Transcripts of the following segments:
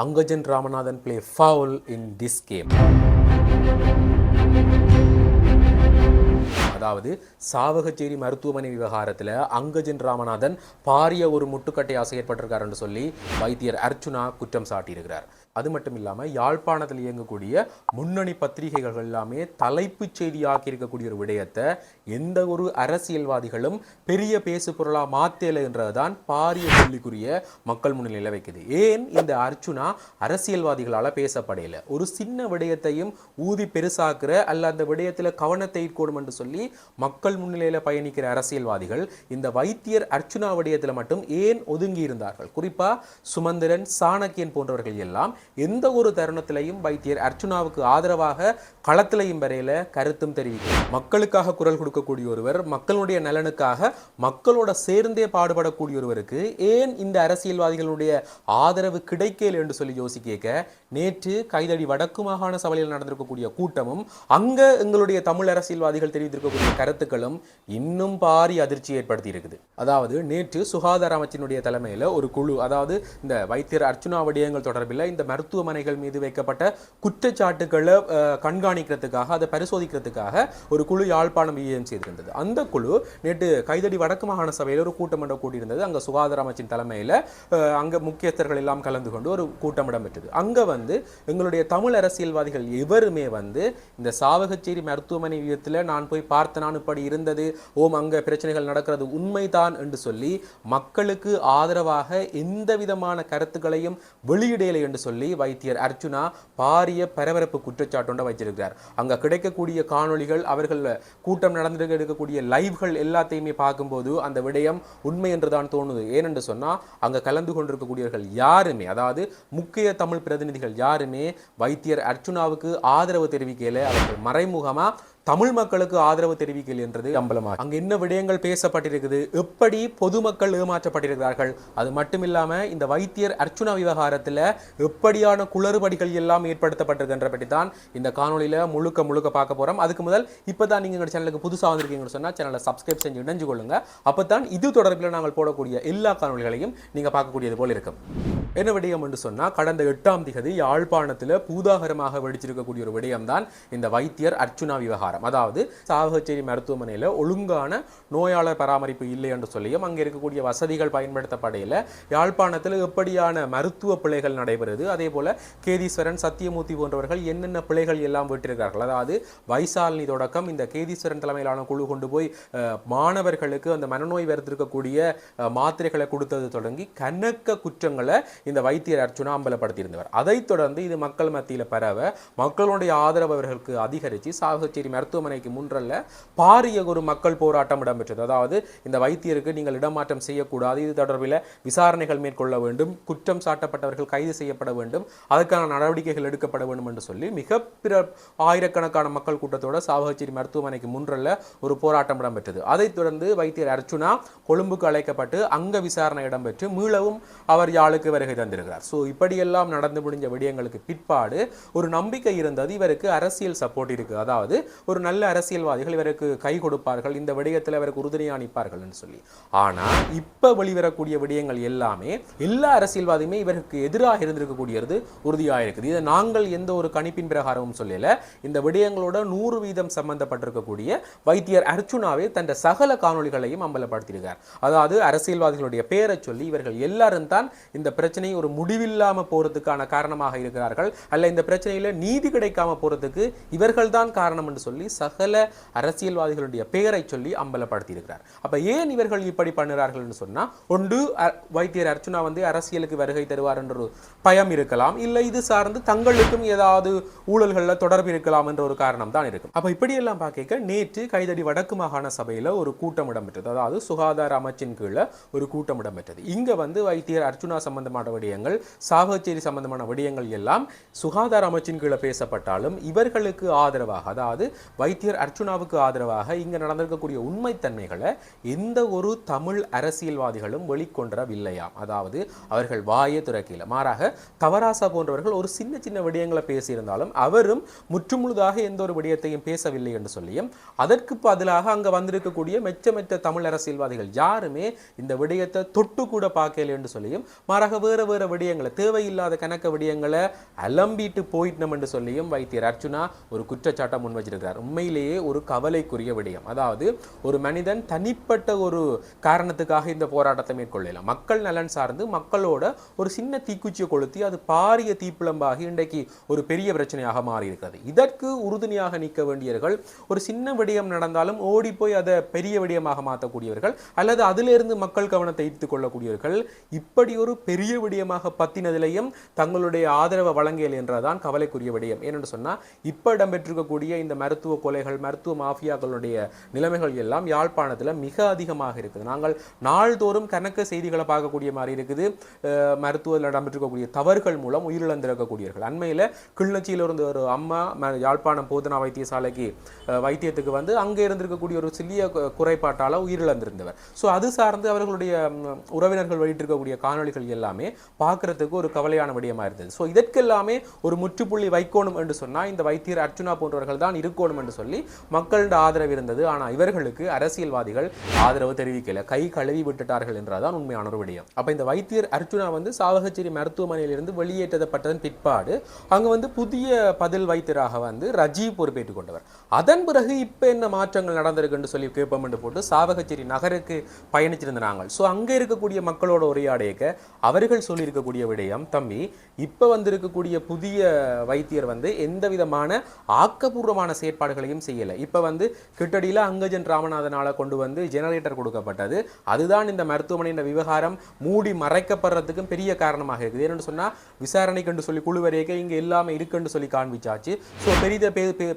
Angajan Ramanathan play foul in this game. அதாவது சாவகச்சேரி மருத்துவமனை விவகாரத்தில் அங்கஜன் ராமநாதன் பாரிய ஒரு முட்டுக்கட்டையாக செயற்பட்டிருக்காருன்னு சொல்லி வைத்தியர் அர்ச்சுனா குற்றம் சாட்டியிருக்கிறார் அது மட்டும் இல்லாமல் யாழ்ப்பாணத்தில் இயங்கக்கூடிய முன்னணி பத்திரிகைகள் எல்லாமே தலைப்புச் செய்தியாக்கி இருக்கக்கூடிய ஒரு விடயத்தை எந்த ஒரு அரசியல்வாதிகளும் பெரிய பேசு பொருளாக மாத்தேல என்றதுதான் பாரிய சொல்லிக்குரிய மக்கள் முன்னிலையில் வைக்குது. ஏன் இந்த அர்ச்சுனா அரசியல்வாதிகளால் பேசப்படையில? ஒரு சின்ன விடயத்தையும் ஊதி பெருசாக்குற அல்ல அந்த விடயத்தில் கவனத்தை ஈர்க்கணும் என்று சொல்லி மக்கள் முன்னிலையில் பயணிக்கிற அரசியல்வாதிகள் இந்த வைத்தியர் அர்ச்சுனா விடயத்தில் மட்டும் ஏன் ஒதுங்கி இருந்தார்கள்? குறிப்பாக சுமந்திரன் சாணக்கியன் போன்றவர்கள் எல்லாம் எந்த ஒரு தருணத்திலையும் வைத்தியர் அர்ச்சுனாவுக்கு ஆதரவாக களத்திலையும் வரையில கருத்தும் தெரிவிக்கிறார். மக்களுக்காக குரல் கொடுக்கக்கூடிய ஒருவர் மக்களுடைய நலனுக்காக மக்களோட சேர்ந்தே பாடுபடக்கூடிய ஒருவருக்கு ஏன் இந்த அரசியல்வாதிகளுடைய ஆதரவு கிடைக்கல என்று சொல்லி யோசிக்க நேற்று கைதடி வடக்கு மாகாண சபையில் நடந்திருக்கக்கூடிய கூட்டமும் அங்க எங்களுடைய தமிழ் அரசியல்வாதிகள் தெரிவித்திருக்கக்கூடிய கருத்துக்களும் இன்னும் பாரி அதிர்ச்சி ஏற்படுத்தி இருக்குது அதாவது நேற்று சுகாதார அமைச்சினுடைய தலைமையில் ஒரு குழு அதாவது இந்த வைத்தியர் அர்ச்சுனா விடயங்கள் தொடர்பில் இந்த மருத்துவமனைகள் மீது வைக்கப்பட்ட குற்றச்சாட்டுகளை கண்காணிக்கிறதுக்காக அதை பரிசோதிக்கிறதுக்காக ஒரு குழு யாழ்ப்பாணம் விஜயம் செய்திருந்தது அந்த குழு நேற்று கைதடி வடக்கு மாகாண சபையில் ஒரு கூட்டமிடம் கூட்டியிருந்தது அங்கே சுகாதார அமைச்சின் தலைமையில் அங்கே முக்கியஸ்தர்கள் எல்லாம் கலந்து கொண்டு ஒரு கூட்டம் இடம்பெற்றது அங்கே வந்து எங்களுடைய தமிழ் அரசியல்வாதிகள் எவருமே வந்து இந்த சாவகச்சேரி மருத்துவமனை விதத்தில் நான் போய் பார்த்த நான் இப்படி இருந்தது ஓம் அங்கே பிரச்சனைகள் நடக்கிறது உண்மைதான் என்று சொல்லி மக்களுக்கு ஆதரவாக எந்த விதமான கருத்துக்களையும் வெளியிடலை என்று சொல்லி வைத்தியர் அர்ச்சுனா பாரிய பரபரப்பு குற்றச்சாட்டோட வச்சிருக்கிறார். அங்க கிடைக்கக்கூடிய காணொளிகள் அவர்கள் கூட்டம் நடந்துட்டு எடுக்கக்கூடிய லைவ்கள் எல்லாத்தையுமே பார்க்கும்போது அந்த விடயம் உண்மை என்று தான் தோணுது. ஏனென்று சொன்னா அங்க கலந்து கொண்டிருக்கக்கூடியவர்கள் யாருமே அதாவது முக்கிய தமிழ் பிரதிநிதிகள் யாருமே வைத்தியர் அர்ச்சுனாவுக்கு ஆதரவு தெரிவிக்கல அவர்கள் மறைமுகமா தமிழ் மக்களுக்கு ஆதரவு தெரிவிக்கல் என்றது அம்பலமாக அங்க என்ன விடயங்கள் பேசப்பட்டிருக்குது? எப்படி பொதுமக்கள் ஏமாற்றப்பட்டிருக்கிறார்கள்? அது மட்டும் இல்லாம இந்த வைத்தியர் அர்ச்சுனா விவகாரத்துல எப்படியான குளறுபடிகள் எல்லாம் ஏற்படுத்தப்பட்டிருக்கின்ற பற்றி தான் இந்த காணொளியில முழுக்க முழுக்க பார்க்க போறோம். அதுக்கு முதல் இப்பதான் நீங்க எங்க சேனலுக்கு புதுசா வந்திருக்கீங்கன்னு சொன்னா சேனலை சப்ஸ்கிரைப் செஞ்சு இணைஞ்சு கொள்ளுங்க. அப்பதான் இது தொடர்பில் நாங்கள் போடக்கூடிய எல்லா காணொளிகளையும் நீங்க பார்க்கக்கூடியது போல இருக்கும் என்ன விடயம் என்று சொன்னா கடந்த எட்டாம் திகதி யாழ்ப்பாணத்துல பூதாகரமாக வெடிச்சிருக்கக்கூடிய ஒரு விடயம் தான் இந்த வைத்தியர் அர்ச்சுனா விவகாரம். அதாவது சாவகச்சேரி மருத்துவமனையில் ஒழுங்கான நோயாளர் பராமரிப்பு இல்லை என்று சொல்லியும் அங்கே இருக்கக்கூடிய வசதிகள் பயன்படுத்தப்படையில. யாழ்ப்பாணத்தில் எப்படியான மருத்துவ பிழைகள் நடைபெறுது? அதே போல கேதீஸ்வரன் சத்தியமூர்த்தி போன்றவர்கள் என்னென்ன பிழைகள் எல்லாம் விட்டிருக்கிறார்கள் அதாவது வைசாலினி தொடக்கம் இந்த கேதீஸ்வரன் தலைமையிலான குழு கொண்டு போய் மாணவர்களுக்கு அந்த மனநோய் வருத்திருக்கக்கூடிய மாத்திரைகளை கொடுத்தது தொடங்கி கணக்க குற்றங்களை இந்த வைத்தியர் அர்ச்சுனா அம்பலப்படுத்தியிருந்தவர். அதைத் தொடர்ந்து இது மக்கள் மத்தியில் பரவ மக்களுடைய ஆதரவு அவர்களுக்கு அதிகரித்து சாகச்சேரி மருத்துவமனைக்கு முன்றல்ல பாரிய ஒரு மக்கள் போராட்டம் இடம்பெற்றது. அதாவது இந்த வைத்தியருக்கு நீங்கள் இடமாற்றம் செய்யக்கூடாது. இது தொடர்பில் விசாரணைகள் மேற்கொள்ள வேண்டும் குற்றம் சாட்டப்பட்டவர்கள் கைது செய்யப்பட வேண்டும் அதற்கான நடவடிக்கைகள் எடுக்கப்பட வேண்டும் என்று சொல்லி மிக பிற ஆயிரக்கணக்கான மக்கள் கூட்டத்தோட சாவகச்சேரி மருத்துவமனைக்கு முன்றல்ல ஒரு போராட்டம் இடம்பெற்றது. அதைத் தொடர்ந்து வைத்தியர் அர்ச்சுனா கொழும்புக்கு அழைக்கப்பட்டு அங்க விசாரணை இடம்பெற்று மீளவும் அவர் யாழுக்கு வருகை தந்திருக்கிறார். ஸோ இப்படியெல்லாம் நடந்து முடிஞ்ச விடயங்களுக்கு பிற்பாடு ஒரு நம்பிக்கை இருந்தது. இவருக்கு அரசியல் சப்போர்ட் இருக்கு. அதாவது ஒரு நல்ல அரசியல்வாதிகள் இவருக்கு கை கொடுப்பார்கள் இந்த விடயத்தில் இவருக்கு உறுதுணையாக நிற்பார்கள் என்று சொல்லி. ஆனால் இப்போ வெளிவரக்கூடிய விடயங்கள் எல்லாமே எல்லா அரசியல்வாதியுமே இவருக்கு எதிராக இருந்திருக்கக்கூடியது உறுதியாக இருக்குது. இதை நாங்கள் எந்த ஒரு கணிப்பின் பிரகாரமும் சொல்லல. இந்த விடயங்களோட நூறு வீதம் சம்பந்தப்பட்டிருக்கக்கூடிய வைத்தியர் அர்ச்சுனாவே தன் சகல காணொளிகளையும் அம்பலப்படுத்தியிருக்கார். அதாவது அரசியல்வாதிகளுடைய பெயரை சொல்லி இவர்கள் எல்லாரும் தான் இந்த பிரச்சனை ஒரு முடிவில்லாம போறதுக்கான காரணமாக இருக்கிறார்கள். அல்ல இந்த பிரச்சனையில் நீதி கிடைக்காம போறதுக்கு இவர்கள் தான் காரணம் என்று சொல்லி சகல அரசியல்வாதிகளுடைய பெயரை சொல்லி அம்பலப்படுத்தியிருக்கிறார். அப்போ ஏன் இவர்கள் இப்படி பண்ணுகிறார்கள் என்று ஒன்று வைத்தியர் அர்ச்சுனா வந்து அரசியலுக்கு வருகை தருவார் என்ற ஒரு பயம் இருக்கலாம். இல்லை இது சார்ந்து தங்களுக்கும் ஏதாவது ஊழல்களில் தொடர்பு இருக்கலாம் என்ற ஒரு காரணம் தான் இருக்கும். அப்போ இப்படியெல்லாம் பார்க்க நேற்று கைதடி வடக்கு மாகாண சபையில் ஒரு கூட்டம் இடம்பெற்றது. அதாவது சுகாதார அமைச்சின் கீழே ஒரு கூட்டம் இடம்பெற்றது. இங்க வந்து வைத்தியர் அர்ச்சுனா சம்பந்தமான விடயங்கள் சாகச்சேரி சம்பந்தமான விடயங்கள் எல்லாம் சுகாதார அமைச்சின் கீழே பேசப்பட்டாலும் இவர்களுக்கு ஆதரவாக அதாவது வைத்தியர் அர்ச்சுனாவுக்கு ஆதரவாக இங்க நடந்திருக்கக்கூடிய உண்மைத்தன்மைகளை எந்த ஒரு தமிழ் அரசியல்வாதிகளும் வெளிக்கொண்டவில்லையாம் அதாவது அவர்கள் வாயே துறக்கல. மாறாக தவராசா போன்றவர்கள் ஒரு சின்ன சின்ன விடயங்களை பேசியிருந்தாலும் அவரும் முற்றுமுழுதாக எந்த ஒரு விடயத்தையும் பேசவில்லை என்று சொல்லியும் அதற்கு பதிலாக அங்க வந்திருக்கக்கூடிய மெச்சமெச்ச தமிழ் அரசியல்வாதிகள் யாருமே இந்த விடயத்தை தொட்டு கூட பார்க்கல என்று சொல்லியும் மாறாக வேற வேறு விடயங்களை தேவையில்லாத கணக்க விடயங்களை அலம்பிட்டு போயிட்டோம் என்று சொல்லியும் வைத்தியர் அர்ச்சுனா ஒரு குற்றச்சாட்டை முன் வச்சிருக்கிறார் உண்மையிலேயே ஒரு கவலைக்குரிய விடயம். அதாவது ஒரு மனிதன் தனிப்பட்ட ஒரு காரணத்துக்காக இந்த போராட்டத்தை மேற்கொள்ளலாம். மக்கள் நலன் சார்ந்து மக்களோட ஒரு சின்ன தீக்குச்சியை கொளுத்தி அது பாரிய தீப்பிழம்பாகி இன்றைக்கு ஒரு பெரிய பிரச்சனையாக மாறி இருக்கிறது இதற்கு உறுதுணையாக நிற்க வேண்டியவர்கள் ஒரு சின்ன விடயம் நடந்தாலும் ஓடி போய் அதை பெரிய விடயமாக மாற்றக்கூடியவர்கள் அல்லது அதிலிருந்து மக்கள் கவனத்தை ஈர்த்துக் கொள்ளக்கூடியவர்கள் இப்படி ஒரு பெரிய விடயமாக பத்தினதிலையும் தங்களுடைய ஆதரவை வழங்கியல் என்றதான் கவலைக்குரிய விடயம். ஏனென்று சொன்னால் இப்போ இடம்பெற்றிருக்கக்கூடிய இந்த மருத்துவ கொலைகள் மருத்துவ மாஃபியாக்களுடைய நிலைமைகள் எல்லாம் யாழ்ப்பாணத்தில் மிக அதிகமாக இருக்குது. நாங்கள் நாள்தோறும் கணக்கு செய்திகளை பார்க்கக்கூடிய மாதிரி இருக்குது. மருத்துவத்தில் இடம்பெற்றிருக்கக்கூடிய தவறுகள் மூலம் உயிரிழந்திருக்கக்கூடியவர்கள். அண்மையில் கிளிநொச்சியில் இருந்த ஒரு அம்மா யாழ்ப்பாணம் போதனா வைத்தியசாலைக்கு வைத்தியத்துக்கு வந்து அங்கே இருந்திருக்கக்கூடிய ஒரு சிறிய குறைபாட்டால் குறைபாட்டால உயிரிழந்திருந்தவர். ஸோ அது சார்ந்து அவர்களுடைய உறவினர்கள் வெளியிட்டிருக்கக்கூடிய காணொளிகள் எல்லாமே பார்க்கறதுக்கு ஒரு கவலையான விடயமா இருந்தது. ஸோ இதற்கெல்லாமே ஒரு முற்றுப்புள்ளி வைக்கணும் என்று சொன்னா இந்த வைத்தியர் அர்ச்சுனா போன்றவர்கள் தான் இருக்கணும் என்று சொல்லி மக்களிட ஆதரவு இருந்தது. ஆனால் இவர்களுக்கு அரசியல்வாதிகள் ஆதரவு தெரிவிக்கல. கை கழுவி விட்டுட்டார்கள் என்றால் உண்மையான ஒரு விடயம். அப்போ இந்த வைத்தியர் அர்ஜுனா வந்து சாவகச்சேரி மருத்துவமனையிலிருந்து வெளியேற்றப்பட்டதன் பிற்பாடு அங்கே வந்து புதிய பதில் வைத்தியராக வந்து ரஜீவ் பொறுப்பேற்றுக் கொண்டவர். அதன் பிறகு இப்ப என்ன மாற்றங்கள் நடந்திருக்குன்னு சொல்லி கேட்போம் என்று போட்டு சாவகச்சேரி நகருக்கு பயணிச்சிருந்த நாங்கள் ஸோ அங்க இருக்கக்கூடிய மக்களோட உரையாடையக்க அவர்கள் சொல்லியிருக்கக்கூடிய விடயம் தம்பி இப்ப வந்திருக்கக்கூடிய புதிய வைத்தியர் வந்து எந்த விதமான ஆக்கப்பூர்வமான செயற்பாடுகளையும் செய்யலை. இப்போ வந்து கிட்டடியில் அங்கஜன் ராமநாதனால் கொண்டு வந்து ஜெனரேட்டர் கொடுக்கப்பட்டது. அதுதான் இந்த மருத்துவமனையின் விவகாரம். மூடி மறைக்கப்படுறதுக்கும் பெரிய காரணமாக இருக்குது. ஏன்னு சொன்னால் விசாரணைக்கு சொல்லி குழு வரைக்க இங்கே எல்லாமே இருக்குன்னு சொல்லி காண்பிச்சாச்சு. ஸோ பெரிய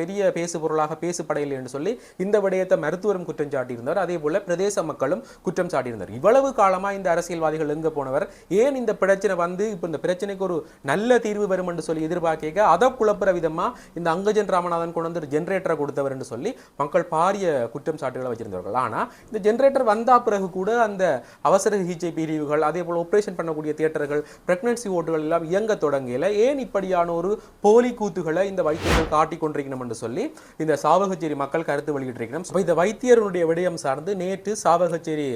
பெரிய பேசு பொருளாக பேசுப்படையில் என்று சொல்லி இந்த விடயத்தை மருத்துவரும் குற்றம் சாட்டியிருந்தார். அதே போல பிரதேச மக்களும் குற்றம் சாட்டியிருந்தார். இவ்வளவு காலமாக இந்த அரசியல்வாதிகள் எங்கே போனவர்? ஏன் இந்த பிரச்சனை வந்து இப்போ இந்த பிரச்சனைக்கு ஒரு நல்ல தீர்வு வரும் என்று சொல்லி எதிர்பார்க்க அதை குழப்புற விதமாக இந்த அங்கஜன் ராமநாதன் கொண்டு வந்து ஜென்ரேட்டரை கொடுத்தவர் என்று சொல்லி மக்கள் பாரிய குற்றம் சாட்டுகளை வச்சிருந்தவர்கள். ஆனால் இந்த ஜென்ரேட்டர் வந்தா பிறகு கூட அந்த அவசர சிகிச்சை பிரிவுகள் அதே போல் ஆப்ரேஷன் பண்ணக்கூடிய தியேட்டர்கள் பிரெக்னன்சி ஓட்டுகள் எல்லாம் இயங்க தொடங்கல. ஏன் இப்படியான ஒரு போலி கூத்துகளை இந்த வைத்தியர்கள் காட்டிக் கொண்டிருக்கணும் என்று சொல்லி இந்த சாவகச்சேரி மக்கள் கருத்து வெளியிட்டிருக்கணும் இந்த வைத்தியருடைய விடயம் சார்ந்து நேற்று சாவகச்சேரி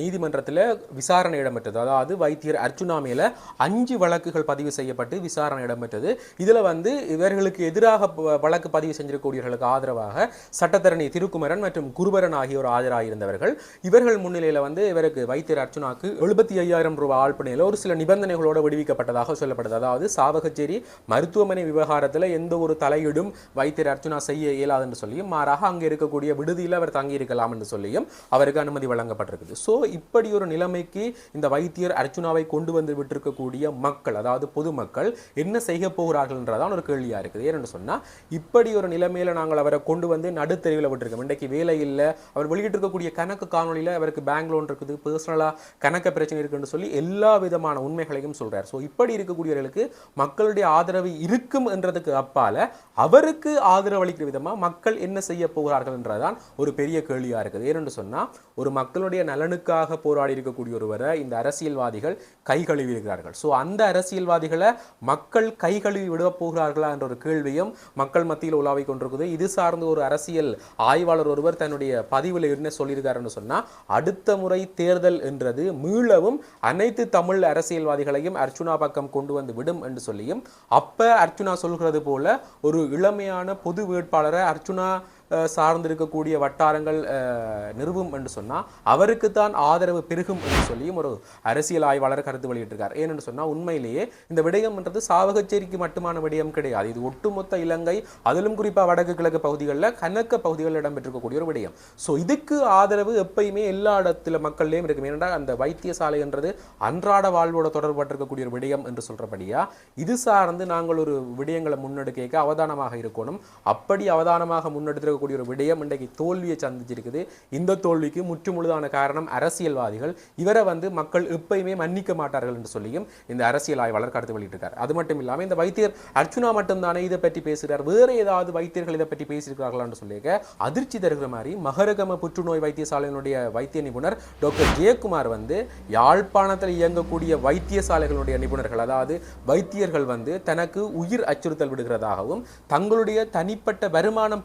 நீதிமன்றத்தில் விசாரணை இடம்பெற்றது. அதாவது வைத்தியர் அர்ச்சுனா மேல அஞ்சு வழக்குகள் பதிவு செய்யப்பட்டு விசாரணை இடம்பெற்றது. இதில் வந்து இவர்களுக்கு எதிராக வழக்கு பதிவு செஞ்சிருக்கக்கூடியவர்களுக்கு அவர்களுக்கு ஆதரவாக சட்டத்தரணி திருக்குமரன் மற்றும் குருபரன் ஆகியோர் ஆஜராயிருந்தவர்கள். இவர்கள் முன்னிலையில் வந்து இவருக்கு வைத்தியர் அர்ச்சுனாக்கு எழுபத்தி ஐயாயிரம் ரூபாய் ஆழ்பனையில் ஒரு சில நிபந்தனைகளோடு விடுவிக்கப்பட்டதாக சொல்லப்படுது. அதாவது சாவகச்சேரி மருத்துவமனை விவகாரத்தில் எந்த ஒரு தலையீடும் வைத்தியர் அர்ச்சுனா செய்ய இயலாது என்று சொல்லியும் மாறாக அங்கே இருக்கக்கூடிய விடுதியில் அவர் தங்கியிருக்கலாம் என்று சொல்லியும் அவருக்கு அனுமதி வழங்கப்பட்டிருக்குது. ஸோ இப்படி ஒரு நிலைமைக்கு இந்த வைத்தியர் அர்ச்சுனாவை கொண்டு வந்து விட்டிருக்கக்கூடிய மக்கள் அதாவது பொதுமக்கள் என்ன செய்ய போகிறார்கள் என்றதான் ஒரு கேள்வியாக இருக்குது. ஏன்னு சொன்னால் இப்படி ஒரு நிலைமையில் நாங்கள் அவரை கொண்டு வந்து நடுத்தெருவில் விட்டுருக்கோம். இன்றைக்கு வேலை இல்லை. அவர் வெளியிட்டிருக்கக்கூடிய கணக்கு காணொலியில் அவருக்கு பேங்க் லோன் இருக்குது பர்சனலா கணக்கு பிரச்சனை இருக்குன்னு சொல்லி எல்லா விதமான உண்மைகளையும் சொல்றார். ஸோ இப்படி இருக்கக்கூடியவர்களுக்கு மக்களுடைய ஆதரவு இருக்கும் என்றதுக்கு அப்பால் அவருக்கு ஆதரவு அளிக்கிற விதமா மக்கள் என்ன செய்ய போகிறார்கள் என்றதான் ஒரு பெரிய கேள்வியா இருக்குது. ஏனென்று சொன்னா ஒரு மக்களுடைய நலனுக்காக போராடி இருக்கக்கூடிய ஒருவரை இந்த அரசியல்வாதிகள் கை கழுவி இருக்கிறார்கள் ஸோ அந்த அரசியல்வாதிகளை மக்கள் கை கழுவி விட போகிறார்களா என்ற ஒரு கேள்வியும் மக்கள் மத்தியில் உலாவி கொண்டிருக்குது. இது சார்ந்த ஒரு அரசியல் ஆய்வாளர் ஒருவர் தன்னுடைய பதிவில் என்ன சொல்லியிருக்காருன்னு சொன்னா அடுத்த முறை தேர்தல் என்றது மீளவும் அனைத்து தமிழ் அரசியல்வாதிகளையும் அர்ச்சுனா பக்கம் கொண்டு வந்து விடும் என்று சொல்லியும் அப்ப அர்ச்சுனா சொல்கிறது போல ஒரு இளமையான பொது வேட்பாளரை அர்ச்சுனா சார்ந்திருக்கக்கூடிய வட்டாரங்கள் நிறுவும் என்று சொன்னா அவருக்கு தான் ஆதரவு பெருகும் என்று சொல்லியும் ஒரு அரசியல் ஆய்வாளர் கருத்து வெளியிட்டிருக்கார். ஏனென்று சொன்னால் உண்மையிலேயே இந்த விடயம்ன்றது சாவகச்சேரிக்கு மட்டுமான விடயம் கிடையாது. இது ஒட்டுமொத்த இலங்கை அதிலும் குறிப்பாக வடக்கு கிழக்கு பகுதிகளில் கணக்க பகுதிகளில் இடம்பெற்றிருக்கக்கூடிய ஒரு விடயம். ஸோ இதுக்கு ஆதரவு எப்பயுமே எல்லா இடத்துல மக்கள்லேயும் இருக்கும். ஏனென்றால் அந்த வைத்தியசாலை என்றது அன்றாட வாழ்வோட தொடர்பட்டிருக்கக்கூடிய ஒரு விடயம் என்று சொல்கிறபடியா இது சார்ந்து நாங்கள் ஒரு விடயங்களை முன்னெடுக்க அவதானமாக இருக்கணும். அப்படி அவதானமாக முன்னெடுத்து எடுத்திருக்கக்கூடிய ஒரு விடயம் இன்றைக்கு தோல்வியை சந்திச்சிருக்குது. இந்த தோல்விக்கு முற்றுமுழுதான காரணம் அரசியல்வாதிகள். இவரை வந்து மக்கள் எப்பயுமே மன்னிக்க மாட்டார்கள் என்று சொல்லியும் இந்த அரசியல் ஆய்வாளர் கருத்து வெளியிட்டிருக்கார். அது மட்டும் இல்லாமல் இந்த வைத்தியர் அர்ச்சுனா மட்டும்தானே இதை பற்றி பேசுகிறார் வேறு ஏதாவது வைத்தியர்கள் இதை பற்றி பேசியிருக்கிறார்களா என்று சொல்லியிருக்க அதிர்ச்சி தருகிற மாதிரி மகரகம புற்றுநோய் வைத்தியசாலையினுடைய வைத்திய நிபுணர் டாக்டர் ஜெயக்குமார் வந்து யாழ்ப்பாணத்தில் இயங்கக்கூடிய வைத்தியசாலைகளுடைய நிபுணர்கள் அதாவது வைத்தியர்கள் வந்து தனக்கு உயிர் அச்சுறுத்தல் விடுகிறதாகவும் தங்களுடைய தனிப்பட்ட வருமானம்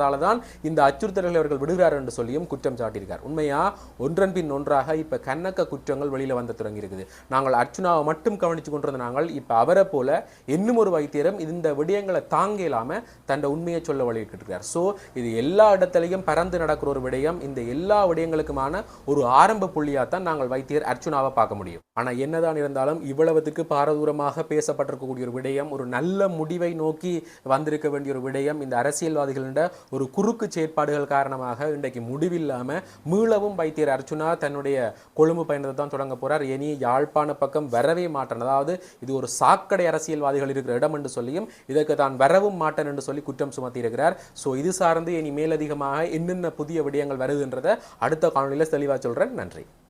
பாதிக்கப்படுறதால தான் இந்த அச்சுறுத்தல்களை அவர்கள் விடுகிறார் என்று சொல்லியும் குற்றம் சாட்டியிருக்கார். உண்மையா? ஒன்றன் பின் ஒன்றாக இப்ப கண்ணக்க குற்றங்கள் வெளியில வந்து தொடங்கி இருக்குது நாங்கள் அர்ச்சுனாவை மட்டும் கவனித்து கொண்டிருந்த நாங்கள் இப்ப அவரை போல இன்னும் ஒரு வைத்தியரும் இந்த விடயங்களை தாங்க இல்லாம தன்னை உண்மையை சொல்ல வழியிட்டிருக்கிறார் சோ இது எல்லா இடத்துலையும் பறந்து நடக்கிற ஒரு விடயம். இந்த எல்லா விடயங்களுக்குமான ஒரு ஆரம்ப புள்ளியா தான் நாங்கள் வைத்தியர் அர்ச்சுனாவை பார்க்க முடியும். ஆனா என்னதான் இருந்தாலும் இவ்வளவுத்துக்கு பாரதூரமாக பேசப்பட்டிருக்கக்கூடிய ஒரு விடயம் ஒரு நல்ல முடிவை நோக்கி வந்திருக்க வேண்டிய ஒரு விடயம் இந்த அரசியல்வாதிகளிட ஒரு குறுக்கு செயற்பாடுகள் காரணமாக இன்றைக்கு முடிவில்லாமல் மீளவும் வைத்தியர் அர்ச்சுனா தன்னுடைய கொழும்பு பயணத்தை தான் தொடங்க போகிறார் இனி யாழ்ப்பாண பக்கம் வரவே மாட்டேன் அதாவது இது ஒரு சாக்கடை அரசியல்வாதிகள் இருக்கிற இடம் என்று சொல்லியும் இதற்கு தான் வரவும் மாட்டேன் என்று சொல்லி குற்றம் சுமத்தியிருக்கிறார். ஸோ இது சார்ந்து இனி மேலதிகமாக என்னென்ன புதிய விடயங்கள் வருதுன்றதை அடுத்த காணொலியில் தெளிவாக சொல்கிறேன் நன்றி.